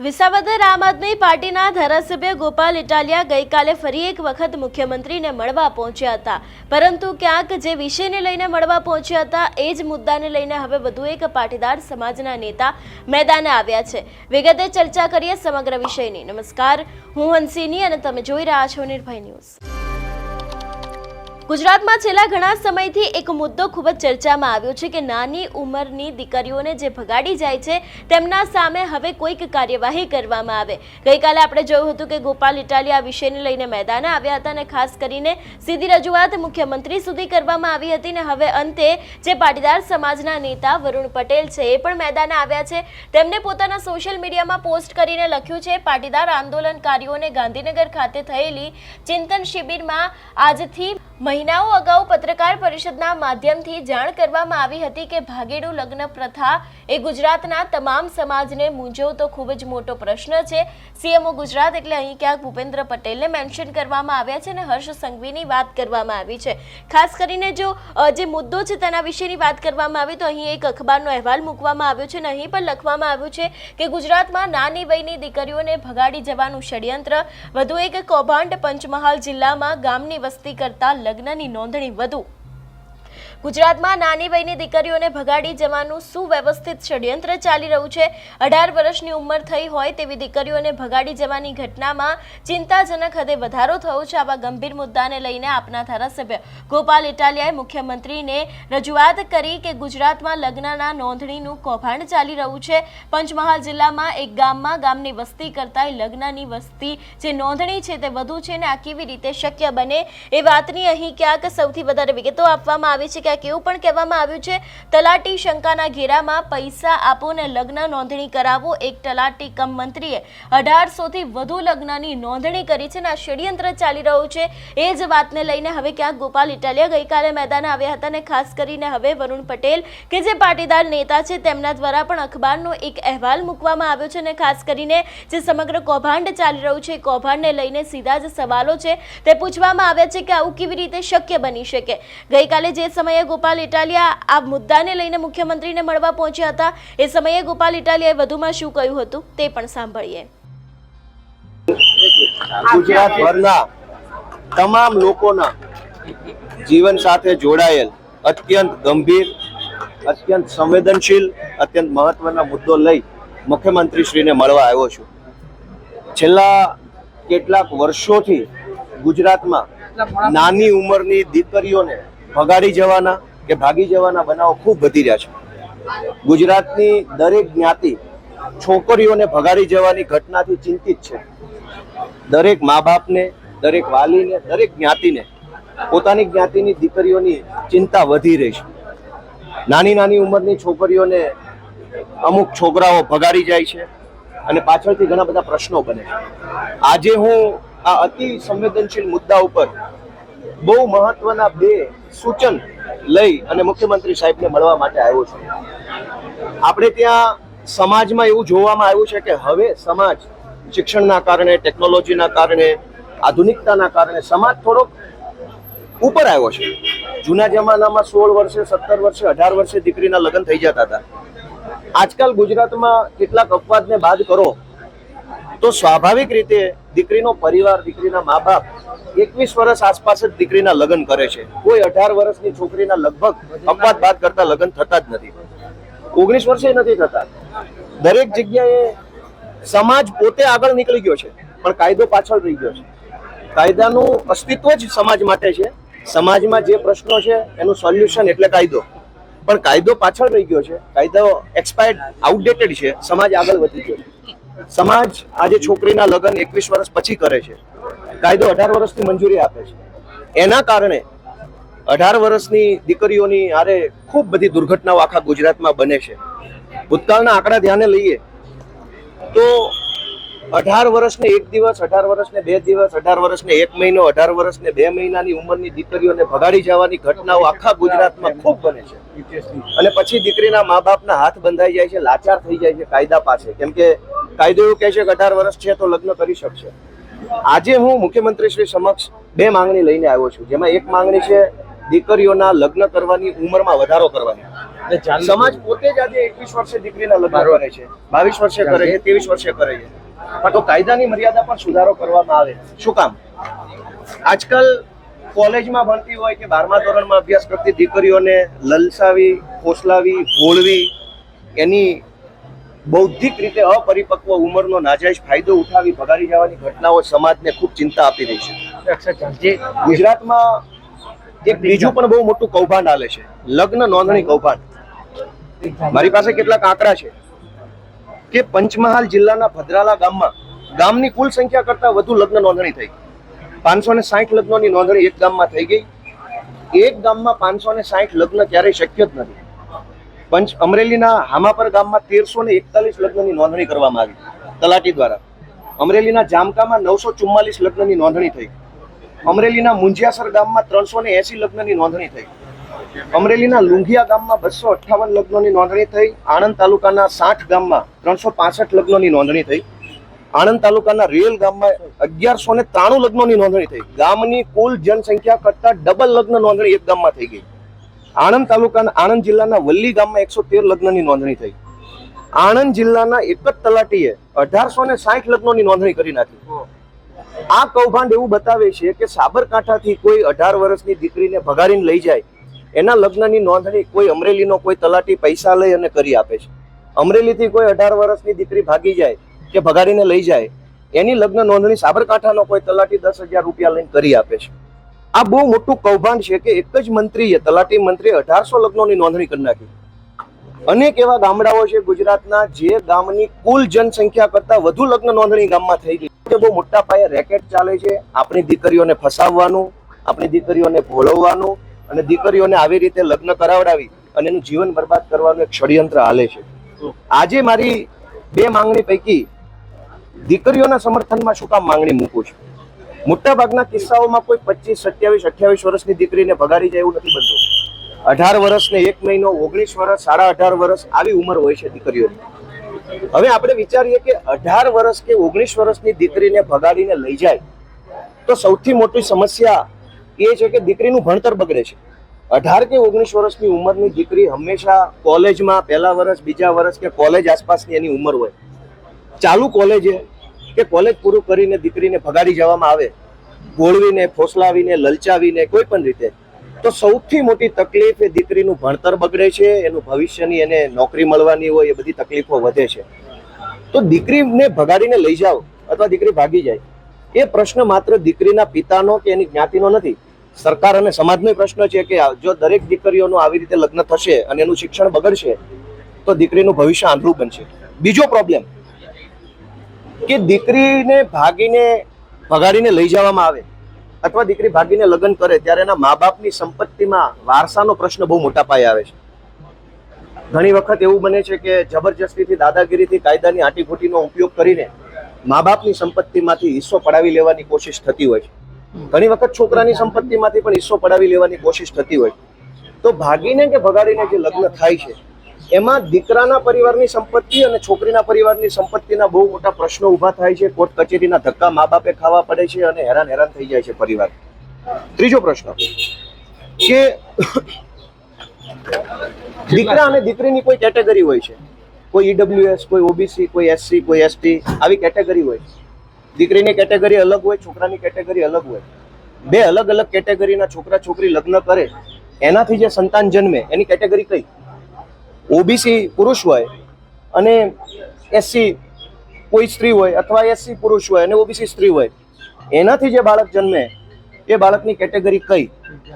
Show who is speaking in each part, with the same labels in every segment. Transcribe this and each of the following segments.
Speaker 1: વિસાવદર આમ આદમી પાર્ટીના ધારાસભ્ય ગોપાલ ઇટાલિયા ગઈકાલે ફરી એક વખત મુખ્યમંત્રીને મળવા પહોંચ્યા હતા. પરંતુ ક્યાંક જે વિષયને લઈને મળવા પહોંચ્યા હતા, એ જ મુદ્દાને લઈને હવે વધુ એક પાટીદાર સમાજના નેતા મેદાને આવ્યા છે. વિગતે ચર્ચા કરીએ સમગ્ર વિષયની. નમસ્કાર. હું હંસિની અને તમે જોઈ રહ્યા છો નિર્ભય ન્યૂઝ. ગુજરાતમાં છેલ્લા ઘણા સમયથી એક મુદ્દો ખૂબ જ ચર્ચામાં આવ્યો છે કે નાની ઉંમરની દીકરીઓને જે ભગાડી જાય છે, તેમના સામે હવે કોઈક કાર્યવાહી કરવામાં આવે. ગઈકાલે આપણે જોયું હતું કે ગોપાલ ઇટાલિયા આ વિષયને લઈને મેદાને આવ્યા હતા અને ખાસ કરીને સીધી રજૂઆત મુખ્યમંત્રી સુધી કરવામાં આવી હતી ને હવે અંતે જે પાટીદાર સમાજના નેતા વરુણ પટેલ છે એ પણ મેદાને આવ્યા છે. તેમને પોતાના સોશિયલ મીડિયામાં પોસ્ટ કરીને લખ્યું છે, પાટીદાર આંદોલનકારીઓને ગાંધીનગર ખાતે થયેલી ચિંતન શિબિરમાં આજથી મહિનાઓ અગાઉ પત્રકાર પરિષદના માધ્યમથી જાણ કરવામાં આવી હતી કે ભાગેડુ લગ્ન પ્રથા એ ગુજરાતના તમામ સમાજને મૂંઝવતો ખૂબ જ મોટો પ્રશ્ન છે. સીએમઓ ગુજરાત એટલે અહીં ક્યાંક ભૂપેન્દ્ર પટેલને મેન્શન કરવામાં આવ્યા છે અને હર્ષ સંઘવીની વાત કરવામાં આવી છે. ખાસ કરીને જો જે મુદ્દો છે તેના વિશેની વાત કરવામાં આવી તો અહીં એક અખબારનો અહેવાલ મૂકવામાં આવ્યો છે અને અહીં પણ લખવામાં આવ્યું છે કે ગુજરાતમાં નાની વયની દીકરીઓને ભગાડી જવાનું ષડયંત્ર, વધુ એક કૌભાંડ પંચમહાલ જિલ્લામાં ગામની વસ્તી કરતા લગ્નની નોંધણી વધુ. ગુજરાતમાં નાની વયની દીકરીઓને ભગાડી જવાનું સુવ્યવસ્થિત ષડયંત્ર ચાલી રહ્યું છે. અઢાર વર્ષની ઉંમર થઈ હોય તેવી દીકરીઓને ભગાડી જવાની ઘટનામાં ચિંતાજનક હદે વધારો થયો છે. આવા ગંભીર મુદ્દાને લઈને આપના ધારાસભ્ય ગોપાલ ઇટાલિયાએ મુખ્યમંત્રીને રજૂઆત કરી કે ગુજરાતમાં લગ્નના નોંધણીનું કૌભાંડ ચાલી રહ્યું છે. પંચમહાલ જિલ્લામાં એક ગામમાં ગામની વસ્તી કરતાં લગ્નની વસ્તી જે નોંધણી છે તે વધુ છે ને આ કેવી રીતે શક્ય બને એ વાતની અહીં ક્યાંક સૌથી વધારે વિગતો આપવામાં આવી છે. ક્યાંક એવું પણ કહેવામાં આવ્યું છે, તલાટી શંકાના ઘેરામાં પૈસા આપો લગ્ન નોંધણી કરાવો, એક તલાટી કમ મંત્રીએ અઢારસોથી વધુ લગ્નની નોંધણી કરી છે અને આ ષડયંત્ર ચાલી રહ્યું છે. એ જ વાતને લઈને હવે ક્યાંક ગોપાલ ઇટાલિયા ગઈકાલે મેદાને આવ્યા હતા અને ખાસ કરીને હવે વરુણ પટેલ કે જે પાટીદાર નેતા છે તેમના દ્વારા પણ અખબારનો એક અહેવાલ મૂકવામાં આવ્યો છે અને ખાસ કરીને જે સમગ્ર કૌભાંડ ચાલી રહ્યું છે કૌભાંડને લઈને સીધા જ સવાલો છે. તે પૂછવામાં આવ્યા છે કે આવું કેવી રીતે શક્ય બની શકે. ગઈકાલે જે સમયે ગોપાલ ઇટાલિયા આ મુદ્દાને લઈને મુખ્યમંત્રીને મળવા પહોંચ્યા હતા. એ સમયે ગોપાલ ઇટાલિયાએ વધુમાં શું કહ્યું હતું તે પણ સાંભળીએ.
Speaker 2: ગુજરાતભરના તમામ લોકોના જીવન સાથે જોડાયેલ અત્યંત ગંભીર, અત્યંત સંવેદનશીલ, અત્યંત મહત્વના મુદ્દો લઈ મુખ્યમંત્રીશ્રીને મળવા આવ્યો છું. છેલ્લા કેટલાક વર્ષોથી ગુજરાતમાં નાની ઉંમરની દીકરીઓને ભગાડી જવાના કે ભાગી જવાના બનાવો ખૂબ વધી રહ્યા છે. ગુજરાતની દરેક જ્ઞાતિ છોકરીઓને ભગાડી જવાની ઘટનાથી ચિંતિત છે. દરેક મા બાપને, દરેક વાલીને, દરેક જ્ઞાતિને, પોતાની જ્ઞાતિની દીકરીઓની ચિંતા વધી રહી છે. નાની નાની ઉંમરની છોકરીઓને અમુક છોકરાઓ ભગાડી જાય છે અને પાછળથી ઘણા બધા પ્રશ્નો બને છે. આજે હું આ અતિ સંવેદનશીલ મુદ્દા ઉપર બહુ મહત્વના બે સૂચન લઈ અને મુખ્યમંત્રી સાહેબને મળવા માટે આવ્યો છું. આપણે ત્યાં સમાજમાં એવું જોવામાં આવ્યું છે કે હવે સમાજ શિક્ષણના કારણે, ટેકનોલોજીના કારણે, આધુનિકતાના કારણે સમાજ થોડોક ઉપર આવ્યો છે. જૂના જમાનામાં સોળ વર્ષે, સત્તર વર્ષે, અઢાર વર્ષે દીકરીના લગ્ન થઈ જતા હતા. આજકાલ ગુજરાતમાં કેટલાક અપવાદને બાદ કરો તો સ્વાભાવિક રીતે દીકરીનો પરિવાર, દીકરીના મા બાપ એકવીસ વર્ષ આસપાસ જ દીકરીના લગ્ન કરે છે. કોઈ અઢાર વર્ષની છોકરીના લગભગ અપવાદ બાદ કરતા લગ્ન થતા જ નથી. ઓગણીસ વર્ષે નથી થતા. દરેક જગ્યાએ સમાજ પોતે આગળ નીકળી ગયો છે, પણ કાયદો પાછળ રહી ગયો છે. કાયદાનું અસ્તિત્વ જ સમાજ માટે છે. સમાજમાં જે પ્રશ્નો છે, એનું સોલ્યુશન એટલે કાયદો. પણ કાયદો પાછળ રહી ગયો છે. કાયદો એક્સપાયર્ડ આઉટડેટેડ છે. સમાજ આગળ વધી ગયો છે. સમાજ આજે છોકરીના લગ્ન એકવીસ વર્ષ પછી કરે છે. કાયદો અઢાર વર્ષની મંજૂરી આપે છે. એના કારણે અઢાર વર્ષની દીકરીઓની આરે ખૂબ બધી દુર્ઘટનાઓ આખા ગુજરાતમાં બને છે. ભૂતકાળના આંકડા ધ્યાને લઈએ તો અઢાર વર્ષને એક દિવસ, અઢાર વર્ષને બે દિવસ, અઢાર વર્ષને એક મહિનો, અઢાર વર્ષને બે મહિનાની ઉંમરની દીકરીઓને ભગાડી જવાની ઘટનાઓ આખા ગુજરાતમાં ખૂબ બને છે. અને પછી દીકરીના મા બાપના હાથ બંધાઈ જાય છે, લાચાર થઈ જાય છે કાયદા પાસે. કેમ કે કાયદો એવું કહે છે કે અઢાર વર્ષ છે તો લગ્ન કરી શકશે. આજે હું મુખ્યમંત્રી શ્રી સમક્ષ બે માંગણી લઈને આવ્યો છું. જેમાં એક માંગણી છે દીકરીઓના લગ્ન કરવાની ઉંમરમાં વધારો કરવાની. સમાજ પોતે જ આજે એકવીસ વર્ષે દીકરીના લગ્ન કરે છે બાવીસ વર્ષે કરે છે ત્રેવીસ વર્ષે કરે છે. પણ તો કાયદાની મર્યાદા પર સુધારો કરવામાં આવે. શું કામ? આજકાલ કોલેજમાં ભણતી હોય કે બારમા ધોરણમાં અભ્યાસ કરતી દીકરીઓને લલસાવી ફોસલાવી ભોળવી એની બૌદ્ધિક રીતે અપરિપક્વ ઉંમરનો નાજાયજ ફાયદો ઉઠાવી ભગાડી જવાની ઘટનાઓ સમાજને ખૂબ ચિંતા આપી રહી છે. ગુજરાતમાં એક બીજું પણ બહુ મોટું કૌભાંડ હાલે છે. લગ્ન નોંધણી કૌભાંડ. મારી પાસે કેટલાક આંકડા છે કે પંચમહાલ જિલ્લાના ભદ્રાલા ગામમાં ગામની કુલ સંખ્યા કરતા વધુ લગ્ન નોંધણી થઈ. પાંચસો ને સાઠ લગ્નોની નોંધણી એક ગામમાં થઈ ગઈ. એક ગામમાં પાંચસો ને સાઠ લગ્ન ક્યારેય શક્ય જ નથી. પંચ અમરેલીના હામાપર ગામમાં તેરસો ને એકતાલીસ લગ્નની નોંધણી કરવામાં આવી. તલાટી દ્વારા. અમરેલીના જામકામાં નવસો ચુમ્માલીસ લગ્નની નોંધણી થઈ. અમરેલીના મુંજિયાસર ગામમાં ત્રણસો ને એસી લગ્નની નોંધણી થઈ. અમરેલીના લુંઘિયા ગામમાં બસો અઠ્ઠાવન લગ્નોની નોંધણી થઈ. આણંદ તાલુકાના સાઠ ગામમાં ત્રણસો પાસઠ લગ્નોની નોંધણી થઈ. આણંદ તાલુકાના રેલ ગામમાં અગિયારસો ને ત્રાણું લગ્નોની નોંધણી થઈ. ગામની કુલ જનસંખ્યા કરતા ડબલ લગ્ન નોંધણી એક ગામમાં થઈ ગઈ. આણંદ તાલુકાના, આણંદ જિલ્લાના વલ્લી ગામમાં એકસો તેર લગ્નની નોંધણી થઈ. આણંદ જિલ્લાના એક જ તલાટીએ અઢારસો ને સાઠ લગ્નોની નોંધણી કરી નાખી. આ કૌભાંડ એવું બતાવે છે કે સાબરકાંઠાથી કોઈ અઢાર વર્ષની દીકરીને ભગાડીને લઈ જાય, એના લગ્નની નોંધણી કોઈ અમરેલીનો કોઈ તલાટી પૈસા લઈ અને કરી આપે છે. અમરેલીથી કોઈ અઢાર વર્ષની દીકરી ભાગી જાય કે ભગાડીને લઈ જાય, એની લગ્ન નોંધણી સાબરકાંઠાનો કોઈ તલાટી દસ હજાર રૂપિયા લઈને કરી આપે છે. આ બહુ મોટું કૌભાંડ છે કે એક જ મંત્રીએ, તલાટી મંત્રીએ અઢારસો લગ્નોની નોંધણી કરી નાખી. અનેક એવા ગામડાઓ છે ગુજરાતના જે ગામની કુલ જનસંખ્યા કરતા વધુ લગ્ન નોંધણી ગામમાં થઈ ગઈ. તે બહુ મોટા પાયે રેકેટ ચાલે છે, આપણી દીકરીઓને ફસાવવાનું, આપણી દીકરીઓને ભોળવવાનું અને દીકરીઓને આવી રીતે લગ્ન કરાવડાવી અને એનું જીવન બરબાદ કરવાનું એક ષડયંત્ર હાલે છે. આજે મારી બે માંગણી પૈકી દીકરીઓના સમર્થનમાં શું કામ માંગણી મૂકું છું? મોટા ભાગના કિસ્સાઓમાં કોઈ પચીસ, સત્યાવીસ, અઠ્યાવીસ વર્ષની દીકરીને ભગાડી જાય એવું નથી બનતું. અઢાર વર્ષ ને એક મહિનો, ઓગણીસ વર્ષ, સાડા અઢાર વર્ષ આવી ઉંમર હોય છે દીકરીઓની. હવે આપણે વિચારીએ કે અઢાર વર્ષ કે ઓગણીસ વર્ષની દીકરીને ભગાડીને લઈ જાય, તો સૌથી મોટી સમસ્યા એ છે કે દીકરીનું ભણતર બગડે છે. અઢાર કે ઓગણીસ વર્ષની ઉંમરની દીકરી હંમેશા કોલેજમાં પહેલા વર્ષ, બીજા વર્ષ કે કોલેજ આસપાસની એની ઉંમર હોય. ચાલુ કોલેજે કે કોલેજ પૂરું કરીને દીકરીને ભગાડી જવામાં આવે, ગોળવીને, ફોસલાવીને, લલચાવીને, કોઈ પણ રીતે, તો સૌથી મોટી તકલીફ એ દીકરીનું ભણતર બગડે છે, એનું ભવિષ્યની એને નોકરી મળવાની હોય, એ બધી તકલીફો વધે છે. તો દીકરીને ભગાડીને લઈ જાઓ અથવા દીકરી ભાગી જાય, એ પ્રશ્ન માત્ર દીકરીના પિતાનો કે એની જ્ઞાતિનો નથી. સરકાર અને સમાજનો પ્રશ્ન છે કે જો દરેક દીકરીઓનું આવી રીતે લગ્ન થશે અને એનું શિક્ષણ બગડશે, તો દીકરીનું ભવિષ્ય આંધળું બનશે. બીજો પ્રોબ્લેમ કે દીકરીને ભાગીને ભગાડીને લઈ જવામાં આવે અથવા દીકરી ભાગીને લગ્ન કરે ત્યારે એના મા બાપની સંપત્તિમાં વારસાનો પ્રશ્ન બહુ મોટા પાયે આવે છે. ઘણી વખત એવું બને છે કે જબરજસ્તીથી દાદાગીરીથી કાયદાની આટીફૂટીનો ઉપયોગ કરીને મા બાપની સંપત્તિમાંથી હિસ્સો પડાવી લેવાની કોશિશ થતી હોય છે. ઘણી વખત છોકરાની સંપત્તિમાંથી પણ હિસ્સો પડાવી લેવાની કોશિશ થતી હોય તો ભાગીને કે ભગાડીને જે લગ્ન થાય છે એમાં દીકરાના પરિવારની સંપત્તિ અને છોકરીના પરિવારની સંપત્તિના બહુ મોટા પ્રશ્નો ઊભા થાય છે. કોર્ટ કચેરીના ધક્કા મા બાપે ખાવા પડે છે અને હેરાન હેરાન થઈ જાય છે પરિવાર. ત્રીજો પ્રશ્ન. કે દીકરા અને દીકરીની કોઈ કેટેગરી હોય છે. કોઈ ઈડબ્લ્યુએસ કોઈ ઓબીસી, કોઈ એસસી, કોઈ એસટી, આવી કેટેગરી હોય દીકરીની કેટેગરી અલગ હોય, છોકરાની કેટેગરી અલગ હોય. બે અલગ અલગ કેટેગરીના છોકરા છોકરી લગ્ન કરે, એનાથી જે સંતાન જન્મે, એની કેટેગરી કઈ? ઓબીસી પુરુષ હોય અને એસસી કોઈ સ્ત્રી હોય અથવા એસસી પુરુષ હોય અને ઓબીસી સ્ત્રી હોય, એનાથી જે બાળક જન્મે, એ બાળકની કેટેગરી કઈ?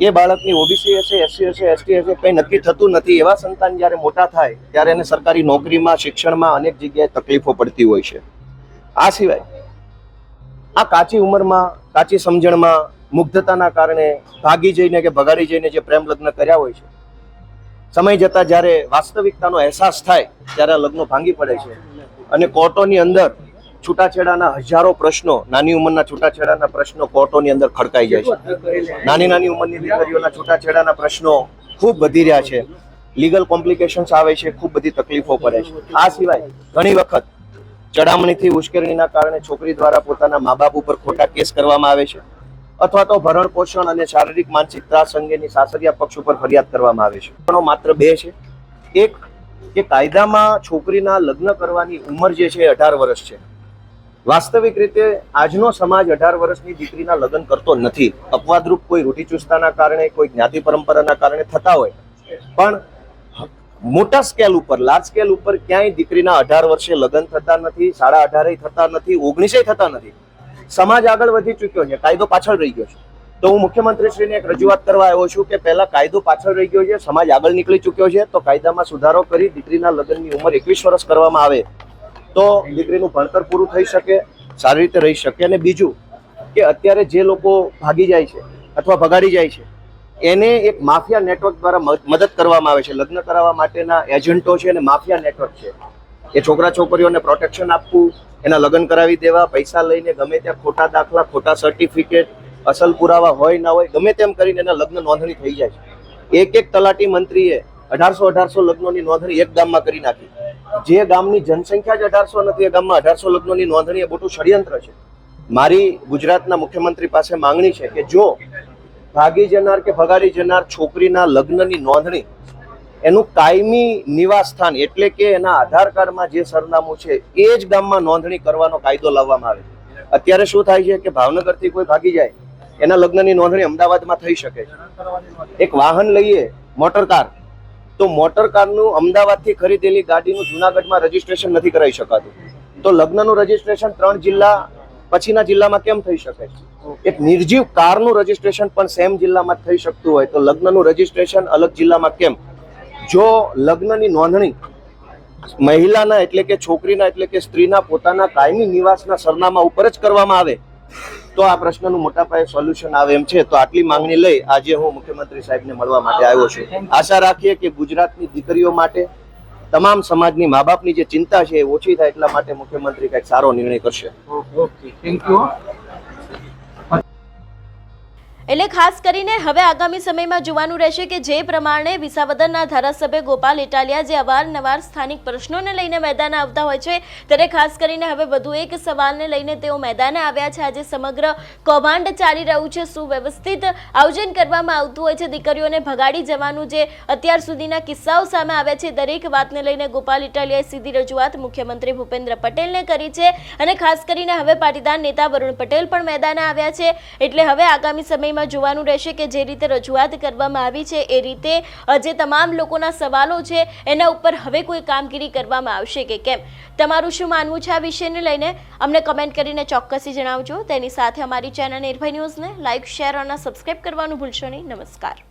Speaker 2: એ બાળકની ઓબીસી હશે એસસી હશે એસટી હશે, કંઈ નક્કી થતું નથી. એવા સંતાન જ્યારે મોટા થાય, ત્યારે એને સરકારી નોકરીમાં, શિક્ષણમાં અનેક જગ્યાએ તકલીફો પડતી હોય છે. આ સિવાય, આ કાચી ઉંમરમાં, કાચી સમજણમાં, મુગ્ધતાના કારણે ભાગી જઈને કે ભગાડી જઈને જે પ્રેમ લગ્ન કર્યા હોય છે સમય જતાં જ્યારે વાસ્તવિકતાનો અહેસાસ થાય, ત્યારે આ લગ્નો ભાંગી પડે છે. અને કોર્ટોની અંદર છૂટાછેડાના હજારો પ્રશ્નો, નાની ઉંમરના છૂટાછેડાના પ્રશ્નો કોર્ટોની અંદર ખડકાઈ જાય છે. નાની નાની ઉંમરની દીકરીઓના છૂટાછેડાના પ્રશ્નો ખૂબ વધી રહ્યા છે. લીગલ કોમ્પ્લિકેશન્સ આવે છે, ખૂબ બધી તકલીફો પડે છે. આ સિવાય ઘણી વખત ચડામણીથી ઉશ્કેરણીના કારણે છોકરી દ્વારા પોતાના મા બાપ ઉપર ખોટા કેસ કરવામાં આવે છે. અથવા તો ભરણ પોષણ અને શારીરિક માનસિક ત્રાસ અંગેની સાસરિયા પક્ષ ઉપર ફરિયાદ કરવામાં આવે છે. પણ માત્ર બે છે. એક, કે કાયદામાં છોકરીના લગ્ન કરવાની ઉંમર જે છે અઢાર વર્ષ છે. વાસ્તવિક રીતે આજનો સમાજ અઢાર વર્ષની દીકરીના લગ્ન કરતો નથી. અપવાદરૂપ કોઈ રૂઢિચુસ્તતાના કારણે, કોઈ જ્ઞાતિ પરંપરાના કારણે થતા હોય. પણ મોટા સ્કેલ ઉપર, લાર્જ સ્કેલ ઉપર ક્યાંય દીકરીના અઢાર વર્ષે લગ્ન થતા નથી, સાડા અઢારે થતા નથી ઓગણીસે થતા નથી. સમાજ આગળ વધી ચૂક્યો છે, કાયદો પાછળ રહી ગયો છે. તો હું મુખ્યમંત્રીશ્રીને એક રજૂઆત કરવા આવ્યો છું કે પહેલા કાયદો પાછળ રહી ગયો છે, સમાજ આગળ નીકળી ચૂક્યો છે, તો કાયદામાં સુધારો કરી દીકરીના લગ્નની ઉંમર એકવીસ વર્ષ કરવામાં આવે, તો દીકરીનું ભણતર પૂરું થઈ શકે, સારી રીતે રહી શકે. અને બીજું કે અત્યારે જે લોકો ભાગી જાય છે અથવા ભગાડી જાય છે, એને એક માફિયા નેટવર્ક દ્વારા મદ- મદદ કરવામાં આવે છે. લગ્ન કરાવવા માટેના એજન્ટો છે અને માફિયા નેટવર્ક છે. એ છોકરા છોકરીઓને પ્રોટેક્શન આપવું, એના લગ્ન કરાવી દેવા, પૈસા લઈને ગમે ત્યાં ખોટા દાખલા, ખોટા સર્ટિફિકેટ અસલ પુરાવા હોય ના હોય, ગમે તેમ કરીને એના લગ્ન નોંધણી થઈ જાય એક એક તલાટી મંત્રીએ અઢારસો અઢારસો લગ્નોની નોંધણી એક ગામમાં કરી નાખી. જે ગામની જનસંખ્યા જ અઢારસો નથી, એ ગામમાં અઢારસો લગ્નોની નોંધણી એ મોટું ષડયંત્ર છે. મારી ગુજરાતના મુખ્યમંત્રી પાસે માંગણી છે કે જો ભાગી જનાર કે ભગાડી જનાર છોકરીના લગ્નની નોંધણી એનું કાયમી નિવાસ સ્થાન એટલે કે એના આધાર કાર્ડમાં જે સરનામું છે, એ જ ગામમાં નોંધણી કરવાનો કાયદો લાવવામાં આવે અત્યારે શું થાય છે કે ભાવનગરથી કોઈ ભાગી જાય, એના લગ્નની નોંધણી અમદાવાદમાં થઈ શકે છે. એક વાહન લઈએ, મોટર કાર, તો મોટર કારનું અમદાવાદથી ખરીદેલી ગાડીનું જુનાગઢમાં રજીસ્ટ્રેશન નથી કરાવી શકાતું. તો લગ્નનું રજીસ્ટ્રેશન ત્રણ જિલ્લા, પછીના જિલ્લામાં કેમ થઈ શકે એક નિર્જીવ કારનું રજીસ્ટ્રેશન પણ સેમ જિલ્લામાં થઈ શકતું હોય, તો લગ્નનું રજીસ્ટ્રેશન અલગ જિલ્લામાં કેમ? જો લગ્નની નોંધણી મહિલાના એટલે કે છોકરીના એટલે કે સ્ત્રીના પોતાના કાયમી નિવાસના સરનામા ઉપર જ કરવામાં આવે, તો આ પ્રશ્નનું મોટા પાયે સોલ્યુશન આવે એમ છે. તો આટલી માંગણી લઈ આજે હું મુખ્યમંત્રી સાહેબને મળવા માટે આવ્યો છું. આશા રાખીએ કે ગુજરાતની દીકરીઓ માટે, તમામ સમાજની મા બાપની જે ચિંતા છે એ ઓછી થાય એટલા માટે મુખ્યમંત્રી કંઈક સારો નિર્ણય કરશે.
Speaker 3: ઓકે થેન્ક યુ
Speaker 1: એટલે ખાસ કરીને હવે આગામી સમયમાં જોવાનું રહેશે કે જે પ્રમાણે વિસાવદરના ધારાસભ્ય ગોપાલ ઇટાલિયા જે અવારનવાર સ્થાનિક પ્રશ્નોને લઈને મેદાને આવતા હોય છે, ત્યારે ખાસ કરીને હવે વધુ એક સવાલને લઈને તેઓ મેદાને આવ્યા છે. આજે સમગ્ર કૌભાંડ ચાલી રહ્યું છે, સુવ્યવસ્થિત આયોજન કરવામાં આવતું હોય છે. દીકરીઓને ભગાડી જવાનું જે અત્યાર સુધીના કિસ્સાઓ સામે આવ્યા છે, દરેક વાતને લઈને ગોપાલ ઇટાલિયાએ સીધી રજૂઆત મુખ્યમંત્રી ભૂપેન્દ્ર પટેલને કરી છે. અને ખાસ કરીને હવે પાટીદાર નેતા વરુણ પટેલ પણ મેદાને આવ્યા છે. એટલે હવે આગામી સમયમાં જોવાનું રહેશે કે જે રીતે રજૂઆત કરવામાં આવી છે, એ રીતે જે તમામ લોકોના સવાલો છે, એના ઉપર હવે કોઈ કામગીરી કરવામાં આવશે કે કેમ? તમારું શું માનવું છે આ વિષયને લઈને? અમને કમેન્ટ કરીને ચોક્કસથી જણાવજો. તેની સાથે અમારી ચેનલ નિર્ભય ન્યૂઝને લાઇક શેર અને સબસ્ક્રાઇબ કરવાનું ભૂલશો નહીં. નમસ્કાર.